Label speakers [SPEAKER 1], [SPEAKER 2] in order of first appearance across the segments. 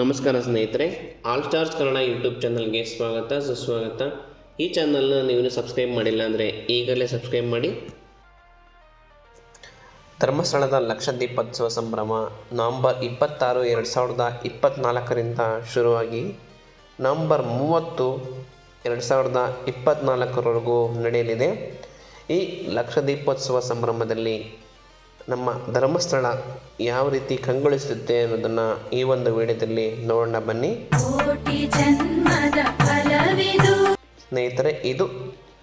[SPEAKER 1] ನಮಸ್ಕಾರ ಸ್ನೇಹಿತರೆ, all stars Kannada YouTube ಚಾನಲ್ಗೆ ಸ್ವಾಗತ, ಸುಸ್ವಾಗತ. ಈ ಚಾನಲ್ನ ನೀವು ಸಬ್ಸ್ಕ್ರೈಬ್ ಮಾಡಿಲ್ಲ ಅಂದರೆ ಈಗಲೇ ಸಬ್ಸ್ಕ್ರೈಬ್ ಮಾಡಿ. ಧರ್ಮಸ್ಥಳದ ಲಕ್ಷ ದೀಪೋತ್ಸವ ಸಂಭ್ರಮ ನವಂಬರ್ ಇಪ್ಪತ್ತಾರು, ಎರಡು ಸಾವಿರದ ಇಪ್ಪತ್ತ್ನಾಲ್ಕರಿಂದ ಶುರುವಾಗಿ ನವಂಬರ್ ಮೂವತ್ತು, ಎರಡು ಸಾವಿರದ ಇಪ್ಪತ್ತ್ನಾಲ್ಕರವರೆಗೂ ನಡೆಯಲಿದೆ. ಈ ಲಕ್ಷ ದೀಪೋತ್ಸವ ಸಂಭ್ರಮದಲ್ಲಿ ನಮ್ಮ ಧರ್ಮಸ್ಥಳ ಯಾವ ರೀತಿ ಕಂಗೊಳಿಸುತ್ತೆ ಅನ್ನೋದನ್ನು ಈ ಒಂದು ವಿಡಿಯೋದಲ್ಲಿ ನೋಡೋಣ ಬನ್ನಿ. ಸ್ನೇಹಿತರೆ ಇದು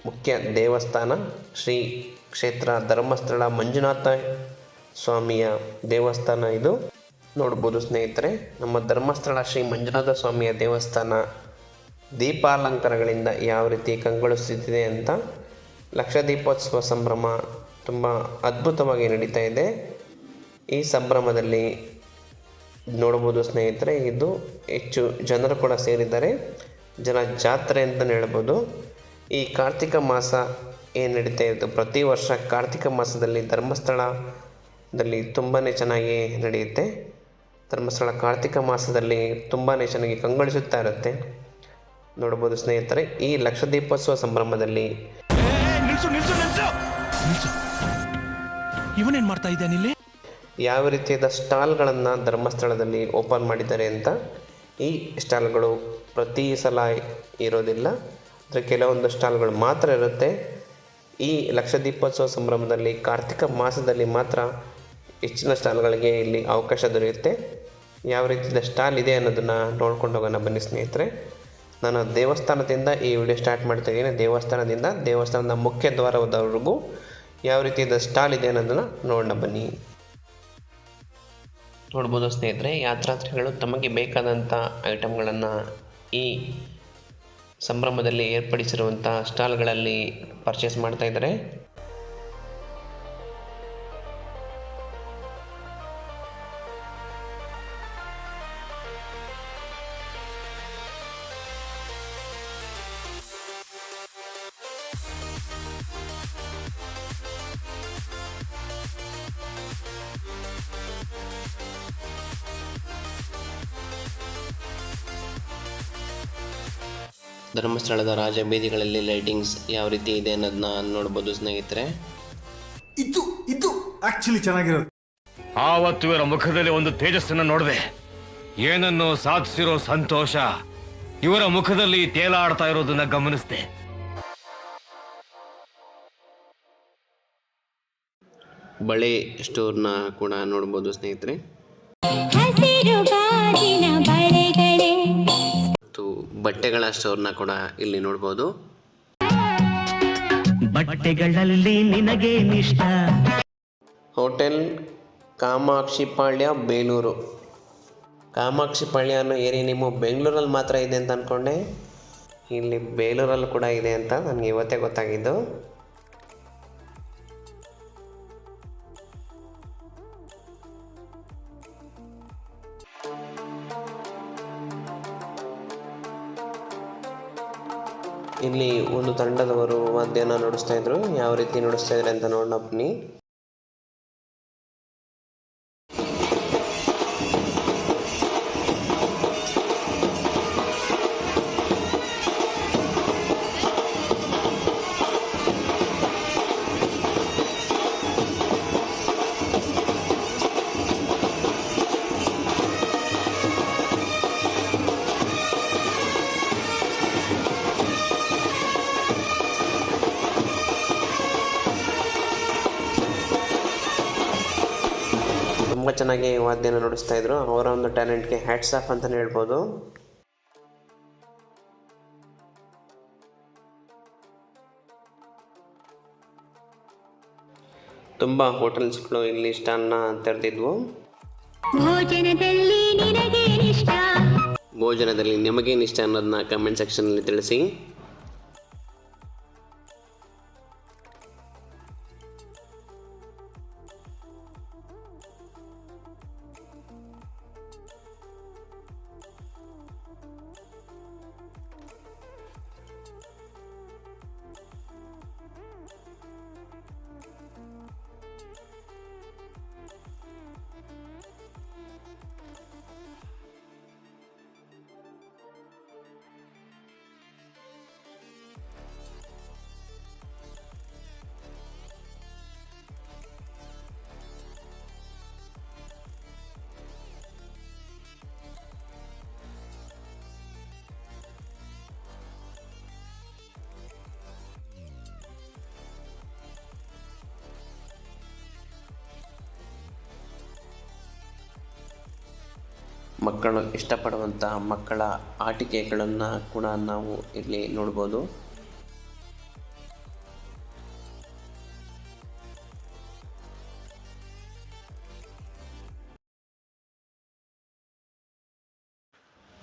[SPEAKER 1] ಮುಖ್ಯ ದೇವಸ್ಥಾನ ಶ್ರೀ ಕ್ಷೇತ್ರ ಧರ್ಮಸ್ಥಳ ಮಂಜುನಾಥ ಸ್ವಾಮಿಯ ದೇವಸ್ಥಾನ ಇದು. ನೋಡ್ಬೋದು ಸ್ನೇಹಿತರೆ ನಮ್ಮ ಧರ್ಮಸ್ಥಳ ಶ್ರೀ ಮಂಜುನಾಥ ಸ್ವಾಮಿಯ ದೇವಸ್ಥಾನ ದೀಪಾಲಂಕಾರಗಳಿಂದ ಯಾವ ರೀತಿ ಕಂಗೊಳಿಸುತ್ತಿದೆ ಅಂತ ಲಕ್ಷ ದೀಪೋತ್ಸವ ಸಂಭ್ರಮ ತುಂಬ ಅದ್ಭುತವಾಗಿ ನಡೀತಾ ಇದೆ. ಈ ಸಂಭ್ರಮದಲ್ಲಿ ನೋಡ್ಬೋದು ಸ್ನೇಹಿತರೆ, ಇದು ಹೆಚ್ಚು ಜನರು ಕೂಡ ಸೇರಿದ್ದಾರೆ. ಜನ ಜಾತ್ರೆ ಅಂತಲೇ ಹೇಳ್ಬೋದು. ಈ ಕಾರ್ತಿಕ ಮಾಸ ಏನು ನಡೀತಾ ಇತ್ತು ಪ್ರತಿ ವರ್ಷ ಕಾರ್ತಿಕ ಮಾಸದಲ್ಲಿ ಧರ್ಮಸ್ಥಳದಲ್ಲಿ ತುಂಬಾ ಚೆನ್ನಾಗಿ ನಡೆಯುತ್ತೆ. ಧರ್ಮಸ್ಥಳ ಕಾರ್ತಿಕ ಮಾಸದಲ್ಲಿ ತುಂಬಾ ಚೆನ್ನಾಗಿ ಕಂಗೊಳಿಸುತ್ತಾ ಇರುತ್ತೆ. ನೋಡ್ಬೋದು ಸ್ನೇಹಿತರೆ, ಈ ಲಕ್ಷ ದೀಪೋತ್ಸವ ಸಂಭ್ರಮದಲ್ಲಿ
[SPEAKER 2] ಇವನೇನ್ ಮಾಡ್ತಾ ಇದ್ದಾನೆ ಇಲ್ಲಿ?
[SPEAKER 1] ಯಾವ ರೀತಿಯಾದ ಸ್ಟಾಲ್ಗಳನ್ನು ಧರ್ಮಸ್ಥಳದಲ್ಲಿ ಓಪನ್ ಮಾಡಿದ್ದಾರೆ ಅಂತ ಈ ಸ್ಟಾಲ್ಗಳು ಪ್ರತಿ ಸಲ ಇರೋದಿಲ್ಲ. ಅಂದರೆ ಕೆಲವೊಂದು ಸ್ಟಾಲ್ಗಳು ಮಾತ್ರ ಇರುತ್ತೆ. ಈ ಲಕ್ಷ ದೀಪೋತ್ಸವ ಸಂಭ್ರಮದಲ್ಲಿ ಕಾರ್ತಿಕ ಮಾಸದಲ್ಲಿ ಮಾತ್ರ ಹೆಚ್ಚಿನ ಸ್ಟಾಲ್ಗಳಿಗೆ ಇಲ್ಲಿ ಅವಕಾಶ ದೊರೆಯುತ್ತೆ. ಯಾವ ರೀತಿಯ ಸ್ಟಾಲ್ ಇದೆ ಅನ್ನೋದನ್ನು ನೋಡ್ಕೊಂಡು ಹೋಗೋಣ ಬನ್ನಿ ಸ್ನೇಹಿತರೆ. ನಾನು ದೇವಸ್ಥಾನದಿಂದ ಈ ವಿಡಿಯೋ ಸ್ಟಾರ್ಟ್ ಮಾಡ್ತಾ ಇದ್ದೀನಿ. ದೇವಸ್ಥಾನದಿಂದ ದೇವಸ್ಥಾನದ ಮುಖ್ಯ ದ್ವಾರದವರೆಗೂ ಯಾವ ರೀತಿಯಾದ ಸ್ಟಾಲ್ ಇದೆ ಅನ್ನೋದನ್ನು ನೋಡೋಣ ಬನ್ನಿ. ನೋಡ್ಬೋದು ಸ್ನೇಹಿತರೆ, ಯಾತ್ರಾರ್ಥಿಗಳು ತಮಗೆ ಬೇಕಾದಂಥ ಐಟಮ್ಗಳನ್ನು ಈ ಸಂಭ್ರಮದಲ್ಲಿ ಏರ್ಪಡಿಸಿರುವಂಥ ಸ್ಟಾಲ್ಗಳಲ್ಲಿ ಪರ್ಚೇಸ್ ಮಾಡ್ತಾ ಇದ್ದಾರೆ. ಧರ್ಮಸ್ಥಳದ ರಾಜ ಬೀದಿಗಳಲ್ಲಿ ಲೈಟಿಂಗ್ಸ್ ಯಾವ ರೀತಿ ಇದೆ ಅನ್ನೋದನ್ನ ನೋಡ್ಬೋದು ಸ್ನೇಹಿತರೆ.
[SPEAKER 3] ಇದು ಇದು ಆಕ್ಚುಲಿ ಚೆನ್ನಾಗಿರೋದು.
[SPEAKER 4] ಆವತ್ತು ಇವರ ಮುಖದಲ್ಲಿ ಒಂದು ತೇಜಸ್ಸನ್ನು ನೋಡಿದೆ. ಏನನ್ನು ಸಾಧಿಸಿರೋ ಸಂತೋಷ ಇವರ ಮುಖದಲ್ಲಿ ತೇಲಾಡ್ತಾ ಇರೋದನ್ನ ಗಮನಿಸಿದೆ.
[SPEAKER 1] ಬಳೆ ಸ್ಟೋರ್ನ ಕೂಡ ನೋಡ್ಬೋದು ಸ್ನೇಹಿತರೆ. ಮತ್ತು ಬಟ್ಟೆಗಳ ಸ್ಟೋರ್ನ ಕೂಡ ಇಲ್ಲಿ ನೋಡ್ಬೋದು.
[SPEAKER 5] ಬಟ್ಟೆಗಳಲ್ಲಿ ಇಷ್ಟ
[SPEAKER 1] ಹೋಟೆಲ್ ಕಾಮಾಕ್ಷಿಪಾಳ್ಯ ಬೇಲೂರು ಕಾಮಾಕ್ಷಿಪಾಳ್ಯ ಅನ್ನೋ ಏರಿಯಾ ನಿಮ್ಮ ಬೆಂಗಳೂರಲ್ಲಿ ಮಾತ್ರ ಇದೆ ಅಂತ ಅಂದ್ಕೊಂಡೆ ಇಲ್ಲಿ ಬೇಲೂರಲ್ಲಿ ಕೂಡ ಇದೆ ಅಂತ ನನಗೆ ಇವತ್ತೇ ಗೊತ್ತಾಗಿದ್ದು. ಇಲ್ಲಿ ಒಂದು ತಂಡದವರು ವಾದ್ಯನ ನುಡಿಸ್ತಾ ಇದ್ರು. ಯಾವ ರೀತಿ ನುಡಿಸ್ತಾ ಇದ್ದಾರೆ ಅಂತ ನೋಡೋಣ ಬನ್ನಿ. ತುಂಬ ಚೆನ್ನಾಗಿ ವಾದ್ಯನ ನುಡಿಸ್ತಾ ಇದ್ರು. ಅವರ ಒಂದು ಟ್ಯಾಲೆಂಟ್ಗೆ ಹ್ಯಾಟ್ಸ್ ಆಫ್ ಅಂತಲೇ ಹೇಳ್ಬೋದು. ತುಂಬ ಹೋಟೆಲ್ಸ್ಗಳು ಇಲ್ಲಿ ಸ್ಟಾಲ್ನ ತೆರೆದಿದ್ವು.
[SPEAKER 6] ಭೋಜನದಲ್ಲಿ ನಿಮಗೇನಿಷ್ಟ
[SPEAKER 1] ಭೋಜನದಲ್ಲಿ ನಿಮಗೇನು ಇಷ್ಟ ಅನ್ನೋದನ್ನ ಕಮೆಂಟ್ ಸೆಕ್ಷನಲ್ಲಿ ತಿಳಿಸಿ. ಮಕ್ಕಳು ಇಷ್ಟಪಡುವಂಥ ಮಕ್ಕಳ ಆಟಿಕೆಗಳನ್ನು ಕೂಡ ನಾವು ಇಲ್ಲಿ ನೋಡ್ಬೋದು.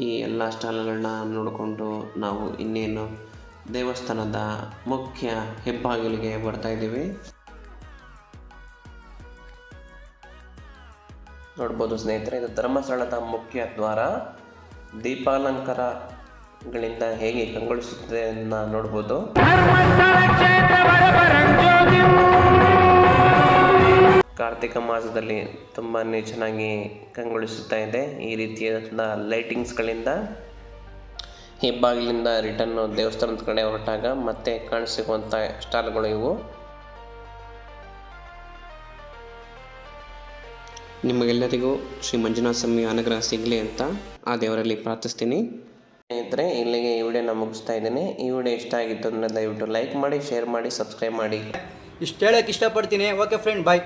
[SPEAKER 1] ಈ ಎಲ್ಲ ಸ್ಟಾಲ್ಗಳನ್ನ ನೋಡಿಕೊಂಡು ನಾವು ಇನ್ನೇನು ದೇವಸ್ಥಾನದ ಮುಖ್ಯ ಹೆಬ್ಬಾಗಿಲಿಗೆ ಬರ್ತಾ ಇದ್ದೀವಿ. ನೋಡ್ಬೋದು ಸ್ನೇಹಿತರೆ, ಇದು ಧರ್ಮಸ್ಥಳದ ಮುಖ್ಯ ದ್ವಾರ. ದೀಪಾಲಂಕಾರಗಳಿಂದ ಹೇಗೆ ಕಂಗೊಳಿಸುತ್ತದೆ ನೋಡಬಹುದು ನೋಡ್ಬೋದು. ಕಾರ್ತಿಕ ಮಾಸದಲ್ಲಿ ತುಂಬಾ ಚೆನ್ನಾಗಿ ಕಂಗೊಳಿಸುತ್ತಾ ಇದೆ ಈ ರೀತಿಯಾದ ಲೈಟಿಂಗ್ಸ್ಗಳಿಂದ ಹೆಬ್ಬಾಗಿಲಿಂದ ರಿಟರ್ನ್ ದೇವಸ್ಥಾನದ ಕಡೆ ಹೊರಟಾಗ ಮತ್ತೆ ಕಾಣಿಸಿಕೊಂತ ಸ್ಟಾಲ್ಗಳು ಇವು. ನಿಮಗೆಲ್ಲರಿಗೂ ಶ್ರೀ ಮಂಜುನಾಥ ಸ್ವಾಮಿ ಅನುಗ್ರಹ ಸಿಗಲಿ ಅಂತ ಆ ದೇವರಲ್ಲಿ ಪ್ರಾರ್ಥಿಸ್ತೀನಿ. ಸ್ನೇಹಿತರೆ ಇಲ್ಲಿಗೆ ಈ ವಿಡಿಯೋನ ಮುಗಿಸ್ತಾ ಇದ್ದೀನಿ. ಈ ವಿಡಿಯೋ ಇಷ್ಟ ಆಗಿತ್ತು ಅಂದರೆ ದಯವಿಟ್ಟು ಲೈಕ್ ಮಾಡಿ ಶೇರ್ ಮಾಡಿ ಸಬ್ಸ್ಕ್ರೈಬ್ ಮಾಡಿ.
[SPEAKER 7] ಇಷ್ಟು ಹೇಳೋಕ್ಕೆ ಇಷ್ಟಪಡ್ತೀನಿ. Okay friend bye